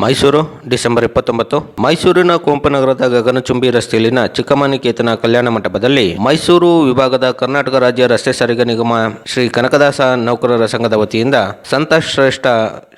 Mysuru, December ಇಪ್ಪತ್ತೊಂಬತ್ತು. ಮೈಸೂರಿನ ಕುಂಪನಗರದ ಗಗನಚುಂಬಿ ರಸ್ತೆಯಲ್ಲಿನ ಚಿಕ್ಕಮನಿಕೇತನ ಕಲ್ಯಾಣ ಮಂಟಪದಲ್ಲಿ ಮೈಸೂರು ವಿಭಾಗದ ಕರ್ನಾಟಕ ರಾಜ್ಯ ರಸ್ತೆ ಸಾರಿಗೆ ನಿಗಮ ಶ್ರೀ ಕನಕದಾಸ ನೌಕರರ ಸಂಘದ ವತಿಯಿಂದ ಸಂತ ಶ್ರೇಷ್ಠ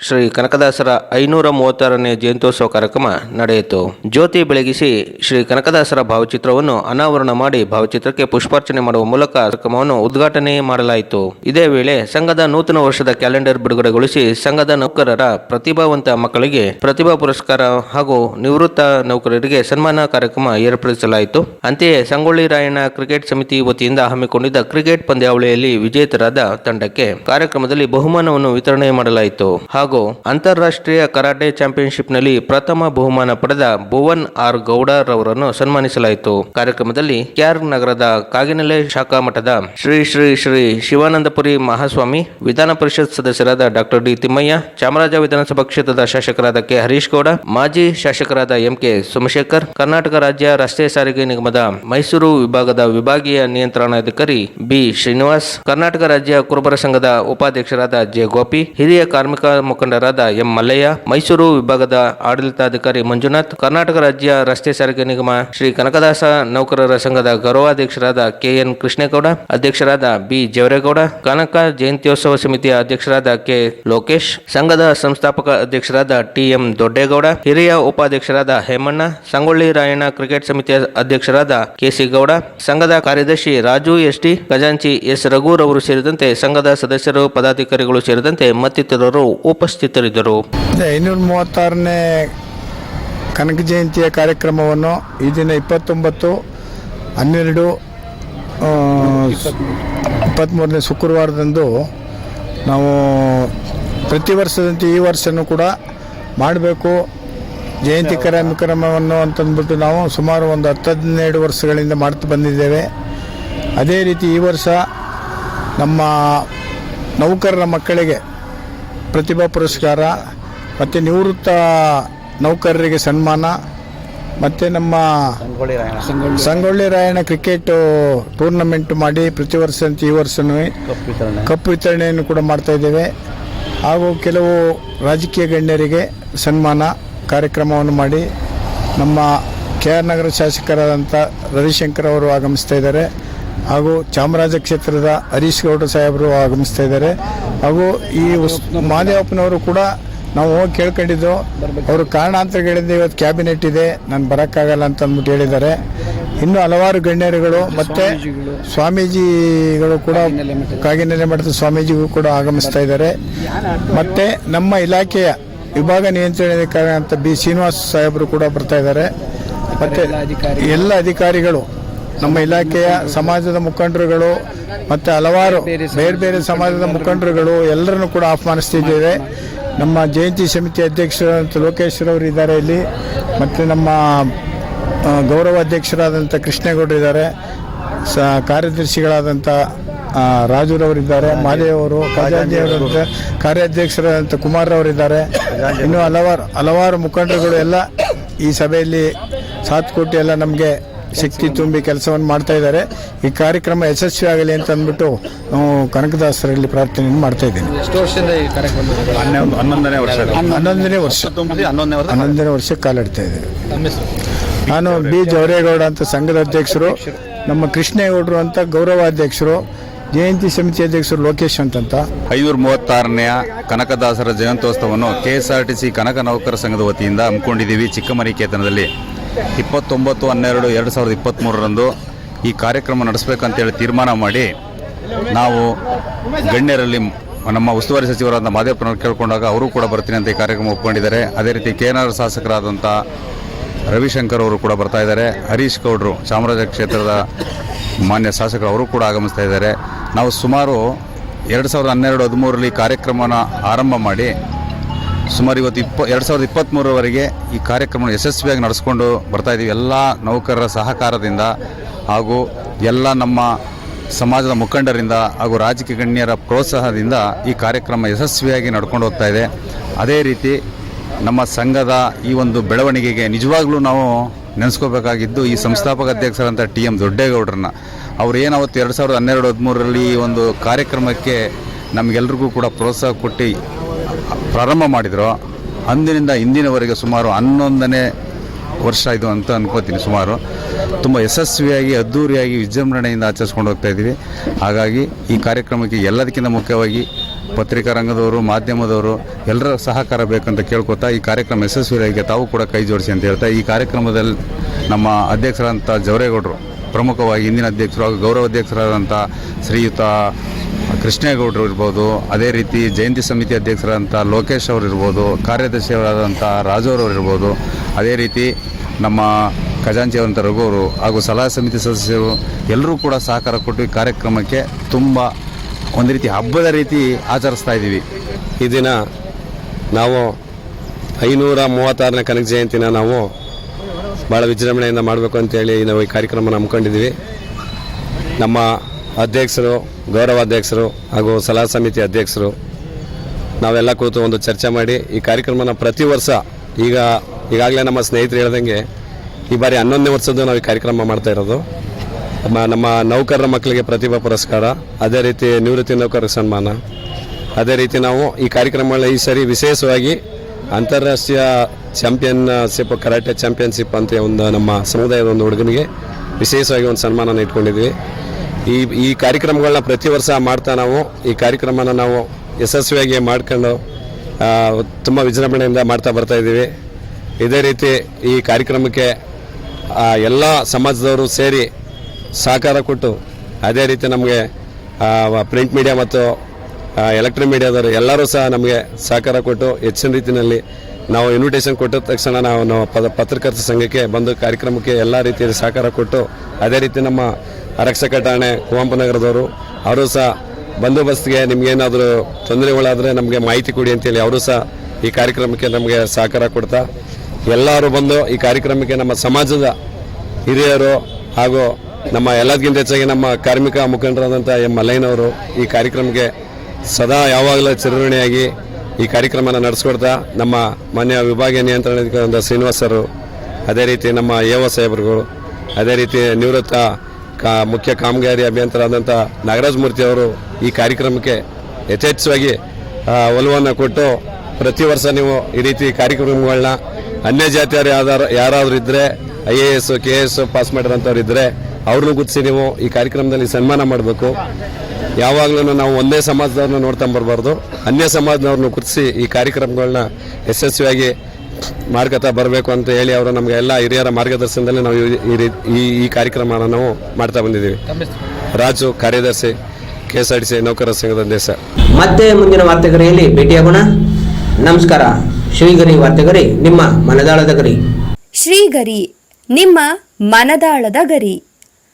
ಶ್ರೀ ಕನಕದಾಸರ ಐನೂರ ಮೂವತ್ತಾರನೇ ಜಯಂತ್ಯೋತ್ಸವ ಕಾರ್ಯಕ್ರಮ ನಡೆಯಿತು. ಜ್ಯೋತಿ ಬೆಳಗಿಸಿ ಶ್ರೀ ಕನಕದಾಸರ ಭಾವಚಿತ್ರವನ್ನು ಅನಾವರಣ ಮಾಡಿ ಭಾವಚಿತ್ರಕ್ಕೆ ಪುಷ್ಪಾರ್ಚನೆ ಮಾಡುವ ಮೂಲಕ ಕಾರ್ಯಕ್ರಮವನ್ನು ಉದ್ಘಾಟನೆ ಮಾಡಲಾಯಿತು. ಇದೇ ವೇಳೆ ಸಂಘದ ನೂತನ ವರ್ಷದ ಕ್ಯಾಲೆಂಡರ್ ಬಿಡುಗಡೆಗೊಳಿಸಿ ಸಂಘದ ನೌಕರರ ಪ್ರತಿಭಾವಂತ ಮಕ್ಕಳಿಗೆ ಪ್ರತಿಭಾ ಪುರಸ್ಕಾರ ಹಾಗೂ ನಿವೃತ್ತ ನೌಕರರಿಗೆ ಸನ್ಮಾನ ಕಾರ್ಯಕ್ರಮ ಏರ್ಪಡಿಸಲಾಯಿತು. ಅಂತೆಯೇ ಸಂಗೊಳ್ಳಿ ರಾಯಣ್ಣ ಕ್ರಿಕೆಟ್ ಸಮಿತಿ ವತಿಯಿಂದ ಹಮ್ಮಿಕೊಂಡಿದ್ದ ಕ್ರಿಕೆಟ್ ಪಂದ್ಯಾವಳಿಯಲ್ಲಿ ವಿಜೇತರಾದ ತಂಡಕ್ಕೆ ಕಾರ್ಯಕ್ರಮದಲ್ಲಿ ಬಹುಮಾನವನ್ನು ವಿತರಣೆ ಮಾಡಲಾಯಿತು. ಹಾಗೂ ಅಂತಾರಾಷ್ಟ್ರೀಯ ಕರಾಟೆ ಚಾಂಪಿಯನ್ಶಿಪ್ನಲ್ಲಿ ಪ್ರಥಮ ಬಹುಮಾನ ಪಡೆದ ಭುವನ್ ಆರ್ ಗೌಡರವರನ್ನು ಸನ್ಮಾನಿಸಲಾಯಿತು. ಕಾರ್ಯಕ್ರಮದಲ್ಲಿ ಕ್ಯಾರ್ ನಗರದ ಕಾಗಿನೆಲೆ ಶಾಖಾ ಮಠದ ಶ್ರೀ ಶ್ರೀ ಶ್ರೀ ಶಿವಾನಂದಪುರಿ ಮಹಾಸ್ವಾಮಿ, ವಿಧಾನ ಪರಿಷತ್ ಸದಸ್ಯರಾದ ಡಾಕ್ಟರ್ ಡಿ ತಿಮ್ಮಯ್ಯ, ಚಾಮರಾಜ ವಿಧಾನಸಭಾ ಕ್ಷೇತ್ರದ ಶಾಸಕರಾದ ಹರೀಶ್ ಗೌಡ, ಮಾಜಿ ಶಾಸಕರಾದ ಎಂ ಕೆ ಸೋಮಶೇಖರ್, ಕರ್ನಾಟಕ ರಾಜ್ಯ ರಸ್ತೆ ಸಾರಿಗೆ ನಿಗಮದ ಮೈಸೂರು ವಿಭಾಗದ ವಿಭಾಗೀಯ ನಿಯಂತ್ರಣಾಧಿಕಾರಿ ಬಿ ಶ್ರೀನಿವಾಸ್, ಕರ್ನಾಟಕ ರಾಜ್ಯ ಕುರುಬರ ಸಂಘದ ಉಪಾಧ್ಯಕ್ಷರಾದ ಜೆ ಗೋಪಿ, ಹಿರಿಯ ಕಾರ್ಮಿಕ ಮುಖಂಡರಾದ ಎಂ ಮಲ್ಲಯ್ಯ, ಮೈಸೂರು ವಿಭಾಗದ ಆಡಳಿತಾಧಿಕಾರಿ ಮಂಜುನಾಥ್, ಕರ್ನಾಟಕ ರಾಜ್ಯ ರಸ್ತೆ ಸಾರಿಗೆ ನಿಗಮ ಶ್ರೀ ಕನಕದಾಸ ನೌಕರರ ಸಂಘದ ಗೌರವಾಧ್ಯಕ್ಷರಾದ ಕೆಎನ್ ಕೃಷ್ಣೇಗೌಡ, ಅಧ್ಯಕ್ಷರಾದ ಬಿ ಜವರೇಗೌಡ, ಕನಕ ಜಯಂತ್ಯೋತ್ಸವ ಸಮಿತಿಯ ಅಧ್ಯಕ್ಷರಾದ ಕೆ ಲೋಕೇಶ್, ಸಂಘದ ಸಂಸ್ಥಾಪಕ ಅಧ್ಯಕ್ಷರಾದ ಟಿ ಎಂ ದೊಡ್ಡೇಗೌಡ, ಹಿರಿಯ ಉಪಾಧ್ಯಕ್ಷರಾದ ಹೇಮಣ್ಣ, ಸಂಗೊಳ್ಳಿ ರಾಯಣ್ಣ ಕ್ರಿಕೆಟ್ ಸಮಿತಿಯ ಅಧ್ಯಕ್ಷರಾದ ಕೆಸಿ ಗೌಡ ಸಂಘದ ಕಾರ್ಯದರ್ಶಿ ರಾಜು ಎಸ್ಟಿ, ಖಜಾಂಚಿ ಎಸ್ ರಘುರ್ ಅವರು ಸೇರಿದಂತೆ ಸಂಘದ ಸದಸ್ಯರು, ಪದಾಧಿಕಾರಿಗಳು ಸೇರಿದಂತೆ ಮತ್ತಿತರರು ಉಪಸ್ಥಿತರಿದ್ದರು. ಐನೂರ ಮೂವತ್ತಾರನೇ ಕನಕ ಜಯಂತಿಯ ಕಾರ್ಯಕ್ರಮವನ್ನು ಈ ದಿನ ಇಪ್ಪತ್ತೊಂಬತ್ತು, ಹನ್ನೆರಡು ಇಪ್ಪತ್ತ್ಮೂರನೇ ಶುಕ್ರವಾರದಂದು ನಾವು ಪ್ರತಿ ವರ್ಷದಂತೆ ಈ ವರ್ಷನೂ ಕೂಡ ಮಾಡಬೇಕು. ಜಯಂತಿ ಕಾರ್ಯಕ್ರಮವನ್ನು ಅಂತಂದ್ಬಿಟ್ಟು ನಾವು ಸುಮಾರು ಒಂದು ಹತ್ತು ಹದಿನೇಳು ವರ್ಷಗಳಿಂದ ಮಾಡ್ತಾ ಬಂದಿದ್ದೇವೆ. ಅದೇ ರೀತಿ ಈ ವರ್ಷ ನಮ್ಮ ನೌಕರರ ಮಕ್ಕಳಿಗೆ ಪ್ರತಿಭಾ ಪುರಸ್ಕಾರ ಮತ್ತು ನಿವೃತ್ತ ನೌಕರರಿಗೆ ಸನ್ಮಾನ ಮತ್ತು ನಮ್ಮ ಸಂಗೊಳ್ಳಿ ರಾಯಣ್ಣ. ಕ್ರಿಕೆಟ್ ಟೂರ್ನಮೆಂಟ್ ಮಾಡಿ ಪ್ರತಿ ವರ್ಷ ಈ ವರ್ಷನೂ ಕಪ್ ವಿತರಣೆಯನ್ನು ಕೂಡ ಮಾಡ್ತಾ ಇದ್ದೇವೆ. ಹಾಗೂ ಕೆಲವು ರಾಜಕೀಯ ಗಣ್ಯರಿಗೆ ಸನ್ಮಾನ ಕಾರ್ಯಕ್ರಮವನ್ನು ಮಾಡಿ ನಮ್ಮ ಕೆ ಆರ್ ನಗರ ಶಾಸಕರಾದಂಥ ರವಿಶಂಕರ್ ಅವರು ಆಗಮಿಸ್ತಾ ಇದ್ದಾರೆ ಹಾಗೂ ಚಾಮರಾಜ ಕ್ಷೇತ್ರದ ಹರೀಶ್ ಗೌಡ ಸಾಹೇಬರು ಆಗಮಿಸ್ತಾ ಇದ್ದಾರೆ ಹಾಗೂ ಈ ಮಾದೇವಪ್ಪನವರು ಕೂಡ ನಾವು ಹೋಗಿ ಕೇಳ್ಕೊಂಡಿದ್ದು ಅವರು ಕಾರಣಾಂತರಗಳಿಂದ ಇವತ್ತು ಕ್ಯಾಬಿನೆಟ್ ಇದೆ, ನಾನು ಬರೋಕ್ಕಾಗಲ್ಲ ಅಂತ ಅಂದ್ಬಿಟ್ಟು ಹೇಳಿದ್ದಾರೆ. ಇನ್ನು ಹಲವಾರು ಗಣ್ಯರುಗಳು ಮತ್ತೆ ಸ್ವಾಮೀಜಿಗಳು. ಕೂಡ ಕಾಗಿನೆಲೆ ಮಠದ ಸ್ವಾಮೀಜಿಗೂ ಕೂಡ ಆಗಮಿಸ್ತಾ ಇದ್ದಾರೆ. ಮತ್ತೆ ನಮ್ಮ ಇಲಾಖೆಯ ವಿಭಾಗ ನಿಯಂತ್ರಣಾಧಿಕಾರಿ ಅಂತ ಬಿ ಶ್ರೀನಿವಾಸ್ ಸಾಹೇಬರು ಕೂಡ ಬರ್ತಾ ಇದ್ದಾರೆ. ಮತ್ತೆ ಎಲ್ಲ ಅಧಿಕಾರಿಗಳು. ನಮ್ಮ ಇಲಾಖೆಯ ಸಮಾಜದ ಮುಖಂಡರುಗಳು ಮತ್ತು ಹಲವಾರು ಬೇರೆ ಬೇರೆ ಸಮಾಜದ ಮುಖಂಡರುಗಳು. ಎಲ್ಲರನ್ನು ಕೂಡ ಆಹ್ವಾನಿಸ್ತಿದ್ದೇವೆ. ನಮ್ಮ ಜಯಂತಿ ಸಮಿತಿ ಅಧ್ಯಕ್ಷರಾದಂಥ ಲೋಕೇಶ್ವರವರು ಇದ್ದಾರೆ ಇಲ್ಲಿ. ಮತ್ತು ನಮ್ಮ ಆ, ಗೌರವ ಅಧ್ಯಕ್ಷರಾದಂಥ ಕೃಷ್ಣೇಗೌಡರು ಇದ್ದಾರೆ. ಸ ಕಾರ್ಯದರ್ಶಿಗಳಾದಂಥ ರಾಜುರವರಿದ್ದಾರೆ ಮಾದೇವರು ಅವರು ಖಜಾಂಜಿ ಅವರಂತೆ ಕಾರ್ಯಾಧ್ಯಕ್ಷರಾದಂಥ ಕುಮಾರ್ರವರಿದ್ದಾರೆ. ಇನ್ನು ಹಲವಾರು ಹಲವಾರು ಮುಖಂಡರುಗಳು ಎಲ್ಲ ಈ ಸಭೆಯಲ್ಲಿ ಸಾಥ್ ಕೊಟ್ಟು ಎಲ್ಲ ನಮಗೆ ಶಕ್ತಿ ತುಂಬಿ ಕೆಲಸವನ್ನು ಮಾಡ್ತಾ ಇದ್ದಾರೆ. ಈ ಕಾರ್ಯಕ್ರಮ ಯಶಸ್ವಿ ಆಗಲಿ ಅಂತ ಅಂದ್ಬಿಟ್ಟು ನಾವು ಕನಕದಾಸರಲ್ಲಿ ಪ್ರಾರ್ಥನೆಯನ್ನು ಮಾಡ್ತಾ ಇದ್ದೀನಿ. ಹನ್ನೊಂದನೇ ವರ್ಷ. ಹನ್ನೊಂದನೇ ವರ್ಷ. ಹನ್ನೊಂದನೇ ವರ್ಷ. ಕಾಲಿಡ್ತಾ ಇದ್ದೇವೆ ಹೆಸರು? ನಾನು ಬಿ ಜವರೇಗೌಡ ಅಂತ ಸಂಘದ ಅಧ್ಯಕ್ಷರು ನಮ್ಮ ಕೃಷ್ಣೇಗೌಡರು ಅಂತ ಗೌರವಾಧ್ಯಕ್ಷರು ಜಯಂತಿ ಸಮಿತಿ ಅಧ್ಯಕ್ಷರು ಲೋಕೇಶ್ ಅಂತಂತ. ಐನೂರ ಮೂವತ್ತಾರನೆಯ ಕನಕದಾಸರ ಜಯಂತ್ಯೋತ್ಸವವನ್ನು K S R T C Kanaka ನೌಕರ ಸಂಘದ ವತಿಯಿಂದ ಹಮ್ಮಿಕೊಂಡಿದ್ದೀವಿ ಚಿಕ್ಕಮರಿಕೇತನದಲ್ಲಿ. ಇಪ್ಪತ್ತೊಂಬತ್ತು ಹನ್ನೆರಡು ಎರಡು ಸಾವಿರದ ಇಪ್ಪತ್ತ್ಮೂರರಂದು ಈ ಕಾರ್ಯಕ್ರಮ ನಡೆಸಬೇಕಂತೇಳಿ ತೀರ್ಮಾನ ಮಾಡಿ ನಾವು ಗಣ್ಯರಲ್ಲಿ ನಮ್ಮ ಉಸ್ತುವಾರಿ ಸಚಿವರಾದ ಮಾದೇವಪ್ಪನವ್ರು ಕೇಳ್ಕೊಂಡಾಗ ಅವರು ಕೂಡ ಬರ್ತೀನಿ ಅಂತ ಈ ಕಾರ್ಯಕ್ರಮ ಒಪ್ಪಿಕೊಂಡಿದ್ದಾರೆ ಅದೇ ರೀತಿ ಕೆ ಎನ್ ಆರ್ ಶಾಸಕರಾದಂಥ ರವಿಶಂಕರ್ ಅವರು ಕೂಡ ಬರ್ತಾ ಇದ್ದಾರೆ. ಹರೀಶ್ ಗೌಡ್ರು, ಚಾಮರಾಜ ಕ್ಷೇತ್ರದ ಮಾನ್ಯ ಶಾಸಕರು ಅವರು ಕೂಡ ಆಗಮಿಸ್ತಾ ಇದ್ದಾರೆ. ನಾವು ಸುಮಾರು ಎರಡು ಸಾವಿರದ ಹನ್ನೆರಡು ಹದಿಮೂರರಲ್ಲಿ ಕಾರ್ಯಕ್ರಮನ ಆರಂಭ ಮಾಡಿ ಸುಮಾರು ಇವತ್ತು ಇಪ್ಪ, ಎರಡು ಸಾವಿರದ ಇಪ್ಪತ್ತ್ಮೂರವರೆಗೆ ಈ ಕಾರ್ಯಕ್ರಮ ಯಶಸ್ವಿಯಾಗಿ ನಡೆಸ್ಕೊಂಡು ಬರ್ತಾ ಇದ್ದೀವಿ. ಎಲ್ಲ ನೌಕರರ ಸಹಕಾರದಿಂದ ಹಾಗೂ ಎಲ್ಲ ನಮ್ಮ ಸಮಾಜದ ಮುಖಂಡರಿಂದ ಹಾಗೂ ರಾಜಕೀಯ ಗಣ್ಯರ ಪ್ರೋತ್ಸಾಹದಿಂದ ಈ ಕಾರ್ಯಕ್ರಮ ಯಶಸ್ವಿಯಾಗಿ ನಡ್ಕೊಂಡು ಹೋಗ್ತಾ ಇದೆ. ಅದೇ ರೀತಿ ನಮ್ಮ ಸಂಘದ ಈ ಒಂದು ಬೆಳವಣಿಗೆಗೆ ನಿಜವಾಗ್ಲೂ ನಾವು ನೆನೆಸ್ಕೋಬೇಕಾಗಿದ್ದು ಈ ಸಂಸ್ಥಾಪಕ ಅಧ್ಯಕ್ಷರಂಥ ಟಿ ಎಂ ದೊಡ್ಡೇಗೌಡರನ್ನ. ಅವ್ರು ಏನು ಅವತ್ತು ಎರಡು ಸಾವಿರದ ಹನ್ನೆರಡು ಹದಿಮೂರರಲ್ಲಿ ಈ ಒಂದು ಕಾರ್ಯಕ್ರಮಕ್ಕೆ ನಮಗೆಲ್ರಿಗೂ ಕೂಡ ಪ್ರೋತ್ಸಾಹ ಕೊಟ್ಟು ಪ್ರಾರಂಭ ಮಾಡಿದರು. ಅಂದಿನಿಂದ ಇಂದಿನವರೆಗೆ ಸುಮಾರು ಹನ್ನೊಂದನೇ ವರ್ಷ ಇದು ಅಂತ ಅನ್ಕೋತೀನಿ ಸುಮಾರು. ತುಂಬ ಯಶಸ್ವಿಯಾಗಿ ಅದ್ಧೂರಿಯಾಗಿ ವಿಜೃಂಭಣೆಯಿಂದ ಆಚರಿಸ್ಕೊಂಡು ಹೋಗ್ತಾ ಇದ್ದೀವಿ. ಹಾಗಾಗಿ ಈ ಕಾರ್ಯಕ್ರಮಕ್ಕೆ ಎಲ್ಲದಕ್ಕಿಂತ ಮುಖ್ಯವಾಗಿ ಪತ್ರಿಕಾ ರಂಗದವರು ಮಾಧ್ಯಮದವರು, ಎಲ್ಲರ ಸಹಕಾರ ಬೇಕಂತ ಕೇಳ್ಕೊತಾ ಈ ಕಾರ್ಯಕ್ರಮ ಯಶಸ್ವಿಯಾಗಿ ತಾವು ಕೂಡ ಕೈ ಜೋಡಿಸಿ ಅಂತ ಹೇಳ್ತಾ, ಈ ಕಾರ್ಯಕ್ರಮದಲ್ಲಿ ನಮ್ಮ ಅಧ್ಯಕ್ಷರಾದಂಥ ಜವರೇಗೌಡರು, ಪ್ರಮುಖವಾಗಿ ಹಿಂದಿನ ಅಧ್ಯಕ್ಷರು ಹಾಗೂ ಗೌರವ ಅಧ್ಯಕ್ಷರಾದಂಥ ಶ್ರೀಯುತ ಕೃಷ್ಣೇಗೌಡರು ಇರ್ಬೋದು, ಅದೇ ರೀತಿ ಜಯಂತಿ ಸಮಿತಿ ಅಧ್ಯಕ್ಷರಾದಂಥ ಲೋಕೇಶ್ ಅವರು ಇರ್ಬೋದು ಕಾರ್ಯದರ್ಶಿಯವರಾದಂಥ ರಾಜೋರವರು ಇರ್ಬೋದು, ಅದೇ ರೀತಿ ನಮ್ಮ ಖಜಾಂಚಿಯವರಂಥ ರಘು ಅವರು ಹಾಗೂ ಸಲಹಾ ಸಮಿತಿ ಸದಸ್ಯರು ಎಲ್ಲರೂ ಕೂಡ ಸಹಕಾರ ಕೊಟ್ಟು ಈ ಕಾರ್ಯಕ್ರಮಕ್ಕೆ ತುಂಬ ಒಂದು ರೀತಿ ಹಬ್ಬದ ರೀತಿ ಆಚರಿಸ್ತಾ ಇದ್ದೀವಿ. ಈ ದಿನ ನಾವು ಐನೂರ ಮೂವತ್ತಾರನೇ ಕನಕ ಜಯಂತಿನ ನಾವು ಭಾಳ ವಿಜೃಂಭಣೆಯಿಂದ ಮಾಡಬೇಕು ಅಂತೇಳಿ ನಾವು ಈ ಕಾರ್ಯಕ್ರಮನ ಹಮ್ಮಿಕೊಂಡಿದ್ದೀವಿ. ನಮ್ಮ ಅಧ್ಯಕ್ಷರು, ಗೌರವ ಅಧ್ಯಕ್ಷರು ಹಾಗೂ ಸಲಹಾ ಸಮಿತಿ ಅಧ್ಯಕ್ಷರು ನಾವೆಲ್ಲ ಕೂತು ಒಂದು ಚರ್ಚೆ ಮಾಡಿ ಈ ಕಾರ್ಯಕ್ರಮನ ಪ್ರತಿ ವರ್ಷ ಈಗ ಈಗಾಗಲೇ ನಮ್ಮ ಸ್ನೇಹಿತರು ಹೇಳ್ದಂಗೆ ಈ ಬಾರಿ ಹನ್ನೊಂದನೇ ವರ್ಷದ್ದು ನಾವು ಈ ಕಾರ್ಯಕ್ರಮ ಮಾಡ್ತಾ ಇರೋದು. ನಮ್ಮ ನೌಕರರ ಮಕ್ಕಳಿಗೆ ಪ್ರತಿಭಾ ಪುರಸ್ಕಾರ, ಅದೇ ರೀತಿ ನಿವೃತ್ತಿ ನೌಕರರ ಸನ್ಮಾನ, ಅದೇ ರೀತಿ ನಾವು ಈ ಕಾರ್ಯಕ್ರಮಗಳ ಈ ಸರಿ ವಿಶೇಷವಾಗಿ ಅಂತಾರಾಷ್ಟ್ರೀಯ ಚಾಂಪಿಯನ್ಶಿಪ್, ಕರಾಟೆ ಚಾಂಪಿಯನ್ಶಿಪ್ ಅಂತ ಒಂದು ನಮ್ಮ ಸಮುದಾಯದ ಒಂದು ಹುಡುಗನಿಗೆ ವಿಶೇಷವಾಗಿ ಒಂದು ಸನ್ಮಾನ ಇಟ್ಕೊಂಡಿದ್ವಿ. ಈ ಈ ಕಾರ್ಯಕ್ರಮಗಳನ್ನ ಪ್ರತಿ ವರ್ಷ ಮಾಡ್ತಾ ನಾವು, ಈ ಕಾರ್ಯಕ್ರಮನ ನಾವು ಯಶಸ್ವಿಯಾಗಿ ಮಾಡ್ಕೊಂಡು ತುಂಬ ವಿಜೃಂಭಣೆಯಿಂದ ಮಾಡ್ತಾ ಬರ್ತಾ ಇದ್ದೀವಿ. ಇದೇ ರೀತಿ ಈ ಕಾರ್ಯಕ್ರಮಕ್ಕೆ ಎಲ್ಲ ಸಮಾಜದವರು ಸೇರಿ ಸಹಕಾರ ಕೊಟ್ಟು ಅದೇ ರೀತಿ ನಮಗೆ ಪ್ರಿಂಟ್ ಮೀಡಿಯಾ ಮತ್ತು ಎಲೆಕ್ಟ್ರಿಕ್ ಮೀಡಿಯಾದವರು ಎಲ್ಲರೂ ಸಹ ನಮಗೆ ಸಹಕಾರ ಕೊಟ್ಟು ಹೆಚ್ಚಿನ ರೀತಿಯಲ್ಲಿ ನಾವು ಇನ್ವಿಟೇಷನ್ ಕೊಟ್ಟ ತಕ್ಷಣ ನಾವು ನಾವು ಪತ್ರಕರ್ತರ ಸಂಘಕ್ಕೆ ಬಂದು ಕಾರ್ಯಕ್ರಮಕ್ಕೆ ಎಲ್ಲ ರೀತಿಯಲ್ಲಿ ಸಹಕಾರ ಕೊಟ್ಟು ಅದೇ ರೀತಿ ನಮ್ಮ ಆರಕ್ಷಕ ಠಾಣೆ ಕುವಂಪನಗರದವರು, ಅವರು ಸಹ ಬಂದೋಬಸ್ತ್ಗೆ ನಿಮಗೇನಾದರೂ ತೊಂದರೆಗಳಾದರೆ ನಮಗೆ ಮಾಹಿತಿ ಕೊಡಿ ಅಂತೇಳಿ ಅವರು ಸಹ ಈ ಕಾರ್ಯಕ್ರಮಕ್ಕೆ ನಮಗೆ ಸಹಕಾರ ಕೊಡ್ತಾ, ಎಲ್ಲರೂ ಬಂದು ಈ ಕಾರ್ಯಕ್ರಮಕ್ಕೆ ನಮ್ಮ ಸಮಾಜದ ಹಿರಿಯರು ಹಾಗೂ ನಮ್ಮ ಎಲ್ಲದಕ್ಕಿಂತ ಹೆಚ್ಚಾಗಿ ನಮ್ಮ ಕಾರ್ಮಿಕ ಮುಖಂಡರಾದಂಥ ಎಂ ಮಲ್ಲಯ್ಯನವರು ಈ ಕಾರ್ಯಕ್ರಮಕ್ಕೆ ಸದಾ ಯಾವಾಗಲೂ ಚಿರಋಣಿಯಾಗಿ ಈ ಕಾರ್ಯಕ್ರಮನ ನಡೆಸ್ಕೊಡ್ತಾ ನಮ್ಮ ಮಾನ್ಯ ವಿಭಾಗೀಯ ನಿಯಂತ್ರಣದ ಶ್ರೀನಿವಾಸರು ಅದೇ ರೀತಿ ನಮ್ಮ ಎ ಸಾಹೇಬರುಗಳು, ಅದೇ ರೀತಿ ನಿವೃತ್ತ ಕಾ ಮುಖ್ಯ ಕಾಮಗಾರಿ ಅಭಿಯಂತರಾದಂಥ ನಾಗರಾಜ್ ಮೂರ್ತಿ ಅವರು ಈ ಕಾರ್ಯಕ್ರಮಕ್ಕೆ ಯಥೇಚ್ಛವಾಗಿ ಒಲವನ್ನು ಕೊಟ್ಟು ಪ್ರತಿ ವರ್ಷ ನೀವು ಈ ರೀತಿ ಕಾರ್ಯಕ್ರಮಗಳನ್ನ ಅನ್ಯ ಜಾತಿಯವರು ಯಾವ್ದಾರು ಯಾರಾದರೂ ಇದ್ದರೆ I A S, K A S pass ಮಾಡಿರೋಂಥವ್ರು ಇದ್ದರೆ ಅವ್ರನ್ನೂ ಗುರುತಿಸಿ ನೀವು ಈ ಕಾರ್ಯಕ್ರಮದಲ್ಲಿ ಸನ್ಮಾನ ಮಾಡಬೇಕು. ಯಾವಾಗಲೂ ನಾವು ಒಂದೇ ಸಮಾಜದವ್ರನ್ನ ನೋಡ್ತಾ ಬರಬಾರ್ದು. ಅನ್ಯ ಸಮಾಜದವ್ರನ್ನ ಗುರುತಿಸಿ ಈ ಕಾರ್ಯಕ್ರಮಗಳನ್ನ ಯಶಸ್ವಿಯಾಗಿ ಮಾರ್ಗತ ಬರಬೇಕು ಅಂತ ಹೇಳಿ ಅವರು ನಮಗೆ ಎಲ್ಲ ಹಿರಿಯರ ಮಾರ್ಗದರ್ಶನದಲ್ಲಿ ನಾವು ಈ- ಈ ರೀ- ಈ ಈ ಕಾರ್ಯಕ್ರಮನ ನಾವು ಮಾಡ್ತಾ ಬಂದಿದ್ದೀವಿ. ರಾಜು ಕಾರ್ಯದರ್ಶಿ K S R T C ನೌಕರರ ಸಂಘದ ದೇಶ. ಮತ್ತೆ ಮುಂದಿನ ವಾರ್ತೆಗರಿಯಲ್ಲಿ ಭೇಟಿಯಾಗೋಣ. ನಮಸ್ಕಾರ. ಶ್ರೀಗರಿ ವಾರ್ತೆಗರಿ ನಿಮ್ಮ ಮನದಾಳದ ಗರಿ. ಶ್ರೀಗರಿ ನಿಮ್ಮ ಮನದಾಳದ ಗರಿ.